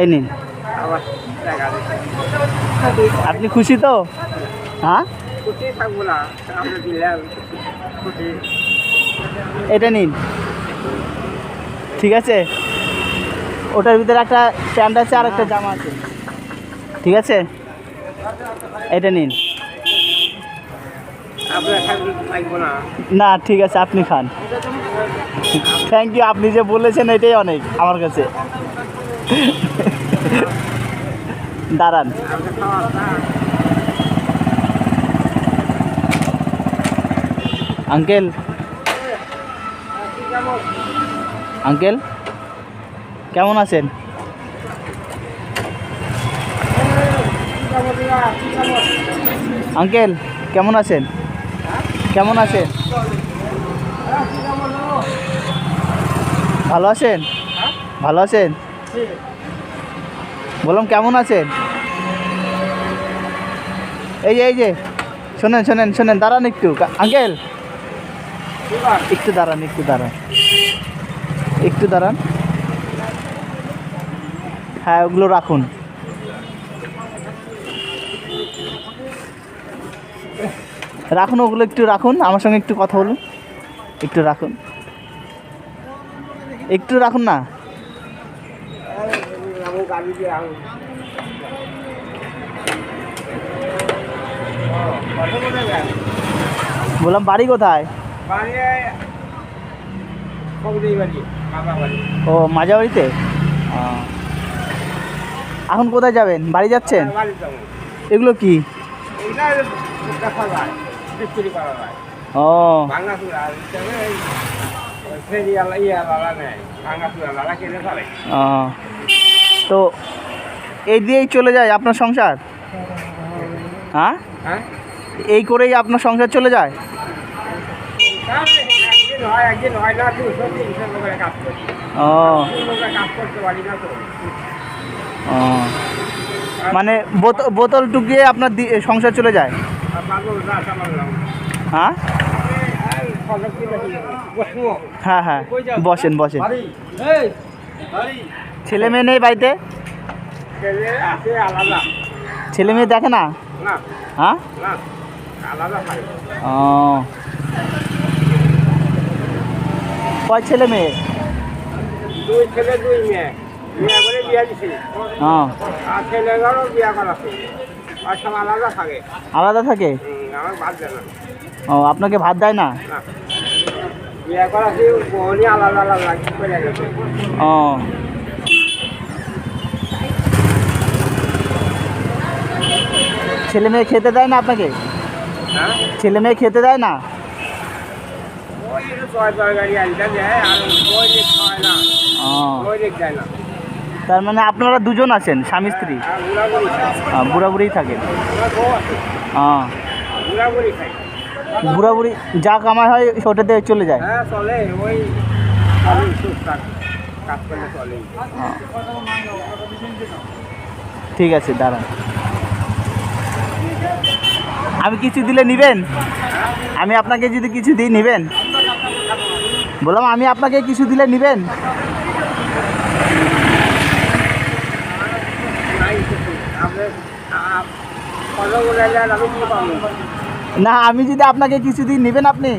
এই নিন। আপনি খুশি তো? হ্যাঁ? এটা নিন। ঠিক আছে? ওটার ভিতরে একটা প্যান্ট আছে আর একটা জামা আছে। ঠিক আছে? এটা নিন। না। ঠিক আছে, আপনি খান। থ্যাংক ইউ আপনি যে বলেছেন, এটাই অনেক আমার কাছে। দাঁড়ান। আঙ্কেল। আঙ্কেল, কেমন আছেন? আঙ্কেল, কেমন আছেন? কেমন আছেন? ভালো আছেন? ভালো আছেন? বললাম কেমন আছেন? এই যে এই যে, শোনেন শোনেন শোনেন, দাঁড়ান একটু। আঙ্কেল? একটু দাঁড়ান একটু দাঁড়ান। একটু দাঁড়ান। হ্যাঁ ওগুলো রাখুন। রাখুন ওগুলো একটু রাখুন, আমার সঙ্গে একটু কথা বলুন। একটু রাখুন। একটু রাখুন না? বললাম, বাড়ি কোথায়? ও, মাঝাবাড়িতে? ও। এখন কোথায় যাবেন? বাড়ি যাচ্ছেন? এগুলো কি? বিক্রি করা যায় ও। ভাঙা চুরা। তো এই দিয়েই চলে যায় আপনার সংসার? হ্যাঁ? হ্যাঁ? এই করেই আপনার সংসার চলে যায়? তাহলে একদিন হয় একদিন হয় না দুশো তিনশো লোকের কাজ করি ও। লোকের কাজ করতে পারি না তো। ও। মানে বোতল টুকিয়ে আপনার সংসার চলে যায়? হ্যাঁ? হ্যাঁ হ্যাঁ। বসেন বসেন। ছেলে মেয়ে নেই বাড়িতে? ছেলে ছেলে মেয়ে দেখে না? হ্যাঁ? কয় ছেলে মেয়ে? দুই ছেলে দুই মেয়ে বিয়ে করে বিয়ে দিছি হ্যাঁ ছেলেদেরও বিয়ে সব আলাদা থাকে। ও আপনাকে ভাত দেয় না? ও। ছেলে মেয়ে খেতে দেয় না আপনাকে? হ্যাঁ? ছেলে মেয়ে খেতে দেয় না? ও। দেয় না। তার মানে আপনারা দুজন আছেন স্বামী স্ত্রী? আর গুড়াগুড়ি বুড়া বুড়িই থাকেন হ্যাঁ গুড়াগুড়ি খাই বুড়া বুড়ি যা কামাই হয় ওটাতে চলে যায় হ্যাঁ। ঠিক আছে দাঁড়ান। আমি কিছু দিলে নিবেন? আমি আপনাকে যদি কিছু দিই নিবেন? বললাম আমি আপনাকে কিছু দিলে নিবেন নাই কিছু আপনি আপ- কত বলে দেন আমি কি পাবো না, আমি যদি আপনাকে কিছু দিই নিবেন আপনি?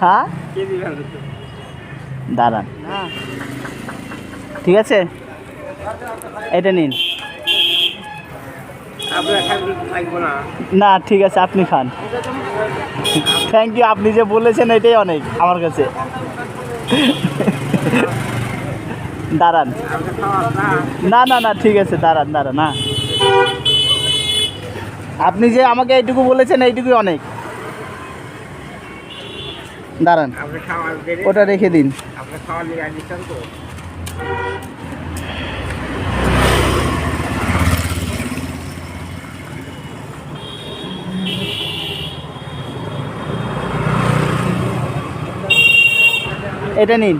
হ্যাঁ? দাঁড়ান। ঠিক আছে? এটা নিন। না, ঠিক আছে, আপনি খান। থ্যাংক ইউ আপনি যে বলেছেন এটাই অনেক আমার কাছে। দাঁড়ান। না না না, ঠিক আছে, দাঁড়ান দাঁড়ান, না। আপনি যে আমাকে এইটুকু বলেছেন, এইটুকুই অনেক। দাঁড়ান, ওটা রেখে দিন। এটা নিন।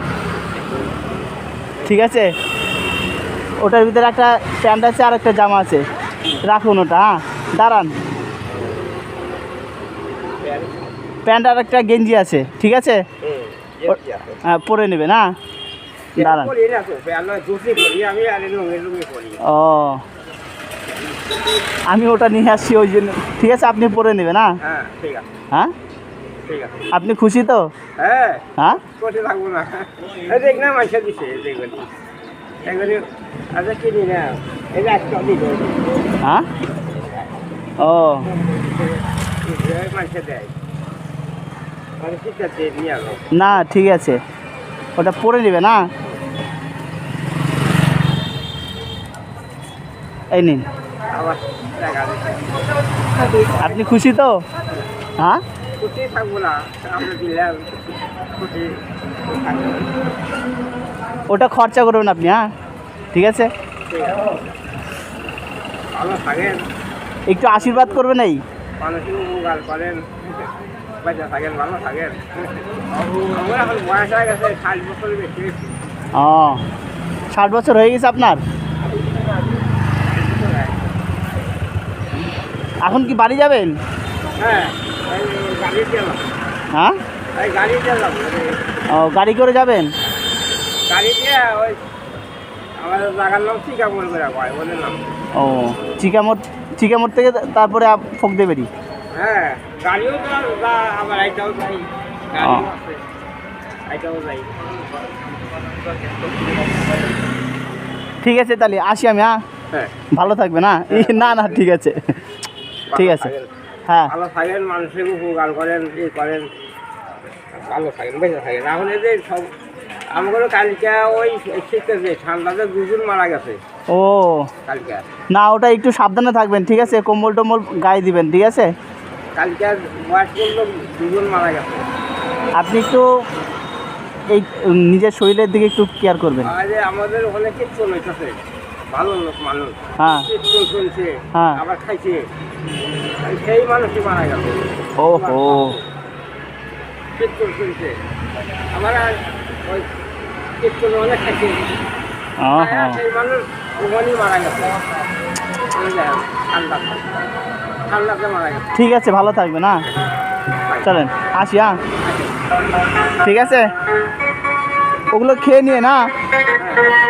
ঠিক আছে? ওটার ভিতরে একটা প্যান্ট আছে আর একটা জামা আছে। রাখুন ওটা হ্যাঁ? দাঁড়ান। প্যান্ট আর একটা গেঞ্জি আছে ঠিক আছে? হ্যাঁ পরে নেবেন হ্যাঁ? দাঁড়ান। না লুঙ্গি করি ও। আমি ওটা নিয়ে আসছি ওই জন্য। ঠিক আছে আপনি পরে নেবেন হ্যাঁ? হ্যাঁ? আপনি খুশি তো? হ্যাঁ হ্যাঁ? থাকব না। দেখ না দিছে দেখবেন আচ্ছা কিনি না এই একটা হ্যাঁ? ও। দেয়। না ঠিক আছে। ওটা পরে নেবে না? এই নিন। আপনি খুশি তো? হ্যাঁ? থাকব না আমরা ওটা খরচা করবেন আপনি হ্যাঁ? ঠিক আছে? ভালো থাকেন। একটু আশীর্বাদ করবেন এই। মানুষের উপকার করেন। বাচ্চা থাকেন ভালো থাকেন। আমরা এখন বয়স হয়ে গেছে ষাট বছর বেশি। ও ষাট বছর হয়ে গেছে আপনার? এখন কি বাড়ি যাবেন? হ্যাঁ হ্যাঁ? গাড়ি ও গাড়ি করে যাবেন? ও চিকামোর চিকামোর থেকে তারপরে হ্যাঁ গাড়িও আইটাও যাই আইটাও যাই ঠিক আছে তাহলে আসি আমি হ্যাঁ? হ্যাঁ। ভালো থাকবে না এই, না না ঠিক আছে। ঠিক আছে। হ্যাঁ। ভালো থাকেন মানুষের উপকার করেন ই করেন। ভালো থাকেন বেঁচে থাকেন। এখন এই যে সব আমাদের কালকে ওই শীতের ঠান্ডাতে দুজন মারা গেছে। ও। কালকে। না ওটা একটু সাবধানে থাকবেন ঠিক আছে? কম্বল টম্বল গায়ে দিবেন ঠিক আছে? কালকে বয়স্ক লোক দুজন মারা গেছে। আপনি একটু এই নিজের শরীরের দিকে একটু কেয়ার করবেন। আমাদের ওখানে কীর্তন হইতেছে ভালো লোক মানুষ। হ্যাঁ। কীর্তন শুনছে হ্যাঁ। আবার খাইছে। সেই মানুষই মারা গেল। ও হো কীর্তন শুনছে ওই কীর্তন অনেক খাইছে ও আর হো সেই মানুষ ওখানেই মারা গেছে। ঠান্ডা। ঠান্ডাতে মারা গেছে। ঠিক আছে ভালো থাকবে না? চলেন আসি হ্যাঁ ঠিক আছে? ওগুলো খেয়ে নিয়ে না? হ্যাঁ।